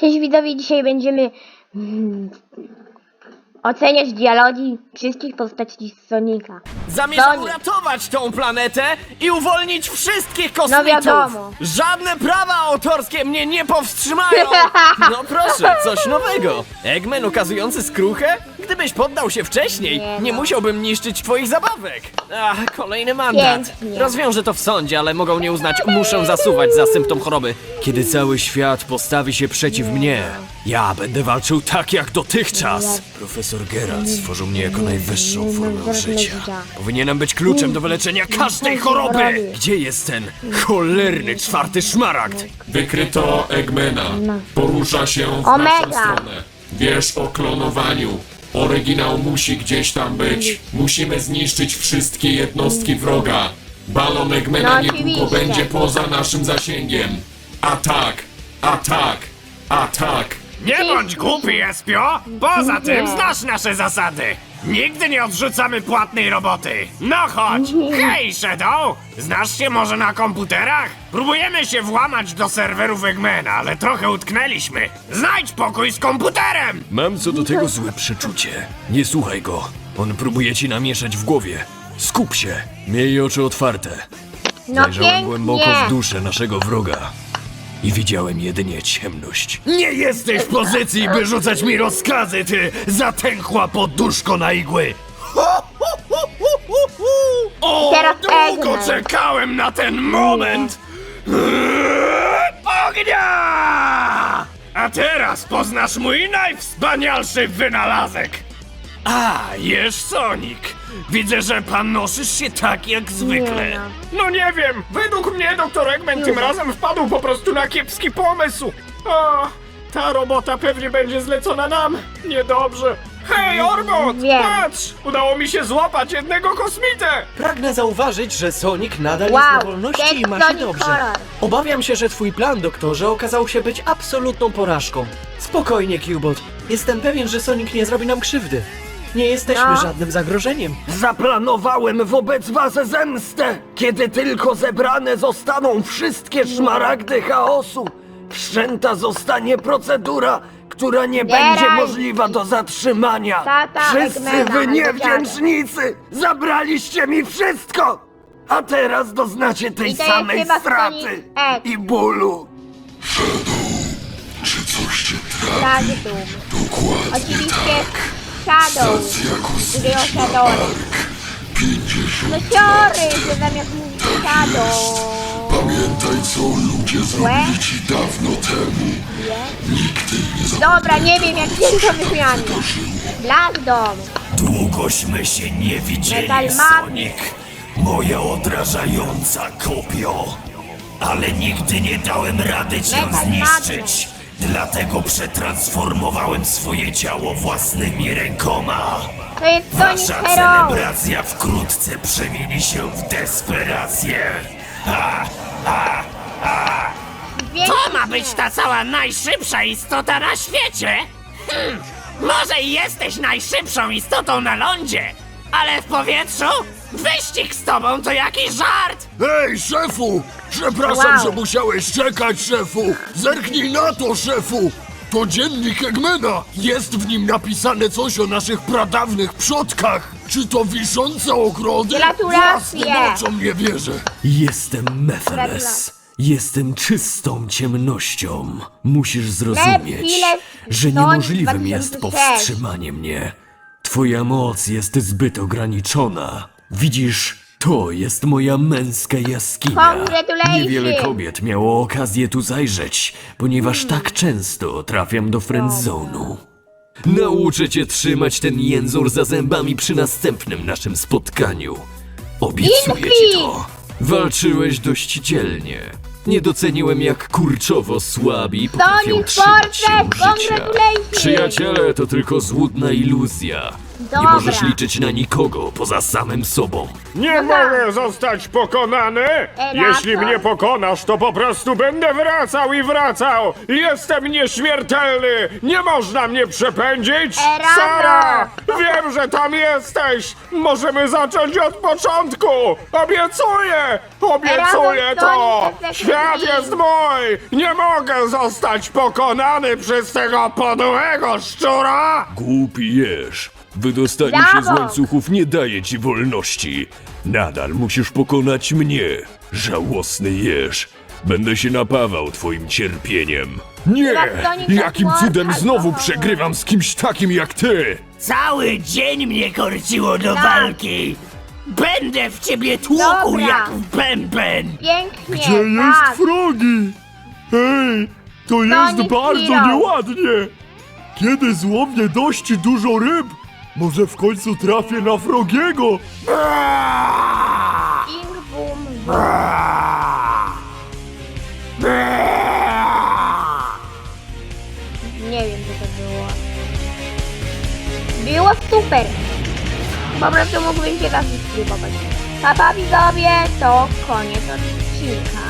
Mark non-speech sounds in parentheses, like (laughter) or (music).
Cześć widzowie, dzisiaj będziemy mm, oceniać dialogi wszystkich postaci z Sonika. Zamierzam Sonic. uratować tą planetę i uwolnić wszystkich kosmitów! No wiadomo. Żadne prawa autorskie mnie nie powstrzymają! (laughs) No proszę, coś nowego! Eggman ukazujący skruchę? Gdybyś poddał się wcześniej, Nie nie no. musiałbym niszczyć twoich zabawek! Ach, kolejny mandat! Pięknie. Rozwiążę to w sądzie, ale mogą nie uznać, muszę zasuwać za symptom choroby. Kiedy cały świat postawi się przeciw mnie, ja będę walczył tak jak dotychczas! Profesor Geralt stworzył mnie jako najwyższą formę życia. Powinienem być kluczem do wyleczenia każdej choroby! Gdzie jest ten cholerny czwarty szmaragd? Wykryto Eggmana. Porusza się w Omega. naszą stronę. Wiesz o klonowaniu. Oryginał musi gdzieś tam być. Musimy zniszczyć wszystkie jednostki wroga. Balon Eggmana No niedługo oczywiście. będzie poza naszym zasięgiem. Atak! Atak! Atak! Nie bądź głupi, Espio! Poza tym znasz nasze zasady! Nigdy nie odrzucamy płatnej roboty! No chodź! Hej, Shadow! Znasz się może na komputerach? Próbujemy się włamać do serwerów Eggmana, ale trochę utknęliśmy! Znajdź pokój z komputerem! Mam co do tego złe przeczucie. Nie słuchaj go. On próbuje ci namieszać w głowie. Skup się. Miej oczy otwarte. No Zajrzałem głęboko w pięknie! duszę naszego wroga. I widziałem jedynie ciemność. Nie jesteś w pozycji, by rzucać mi rozkazy, ty zatęchła poduszko na igły! O, Teraz długo Eggman. czekałem na ten moment! Ognia! A teraz poznasz mój najwspanialszy wynalazek! A, jesz Sonic! Widzę, że panoszysz się tak jak zwykle. Nie No nie wiem, według mnie doktor Eggman tym razem wpadł po prostu na kiepski pomysł. O, ta robota pewnie będzie zlecona nam. Niedobrze. Hej, Orbot! Wiem. Patrz! Udało mi się złapać jednego kosmitę! Pragnę zauważyć, że Sonic nadal Wow, jest na wolności i ma się Sonic dobrze. Obawiam się, że twój plan, doktorze, okazał się być absolutną porażką. Spokojnie, Cubot. Jestem pewien, że Sonic nie zrobi nam krzywdy. Nie jesteśmy No. żadnym zagrożeniem. Zaplanowałem wobec was zemstę, kiedy tylko zebrane zostaną wszystkie szmaragdy chaosu. Wszczęta zostanie procedura, która nie będzie Zbieraj. możliwa do zatrzymania. Tata Wszyscy Eggmana, wy niewdzięcznicy! Zabraliście mi wszystko! A teraz doznacie tej I to jest samej chyba straty Sonic i bólu. Czy coś cię trafi? Tak, tu. Dokładnie Oczywiście tak. Shadow, Stacja drugiego kosmiczna Shadowa. Ark. 50 No sorry, że zamiast mówić Shadow. Pamiętaj, co ludzie zrobili ci dawno temu. Nigdy nie Dobra, nie wiem jak wyśmiany. Black Dom. Długośmy się nie widzieli. Sonic, moja odrażająca kopio. Ale nigdy nie dałem rady cię Metal zniszczyć. Dlatego przetransformowałem swoje ciało własnymi rękoma. To jest Sonic Wasza Hero. celebracja wkrótce przemieni się w desperację. Ha, ha, ha. To ma być ta cała najszybsza istota na świecie? Hmm, może i jesteś najszybszą istotą na lądzie, ale w powietrzu? Wyścig z tobą to jakiś żart! Hej, szefu! Przepraszam, Wow. że musiałeś czekać, szefu! Zerknij na to, szefu! To dziennik Eggmana! Jest w nim napisane coś o naszych pradawnych przodkach! Czy to wiszące ogrody? Gratulacje! Własnym oczom nie wierzę! Jestem. Mephiles. Jestem czystą ciemnością. Musisz zrozumieć, że niemożliwym jest 2006. powstrzymanie mnie. Twoja moc jest zbyt ograniczona. Widzisz, to jest moja męska jaskinia. Congratulations. Niewiele kobiet miało okazję tu zajrzeć, ponieważ tak często trafiam do friendzone'u. Nauczę cię trzymać ten jęzor za zębami przy następnym naszym spotkaniu. Obiecuję ci to. Walczyłeś dość dzielnie. Nie doceniłem jak kurczowo słabi potrafią Sonic trzymać się Fortress, życia. congratulations! Przyjaciele to tylko złudna iluzja. Nie Dobra. możesz liczyć na nikogo poza samym sobą. Nie mogę zostać pokonany! Jeśli mnie pokonasz, to po prostu będę wracał i wracał! Jestem nieśmiertelny! Nie można mnie przepędzić! Erano! Sara! Wiem, że tam jesteś! Możemy zacząć od początku! Obiecuję! Obiecuję to! Jest Świat jest mój! Nie mogę zostać pokonany przez tego podłego szczura! Głupi jesz. Wydostanie Brawo! się z łańcuchów nie daje ci wolności. Nadal musisz pokonać mnie, żałosny jeż. Będę się napawał twoim cierpieniem. Nie! Jakim jak cudem znowu no. przegrywam z kimś takim jak ty? Cały dzień mnie korciło do Tak. walki. Będę w ciebie tłukł Dobra. jak w bęben. Pięknie, Gdzie jest tak. Frogi? Hej, to jest Sonic bardzo nieładnie. Kiedy złowię dość dużo ryb, może w końcu trafię na Frogiego? King Boom. Nie wiem, co to było. Było super. Po prostu mógłbym się zasubskrybować. Papa widzowie, to koniec odcinka.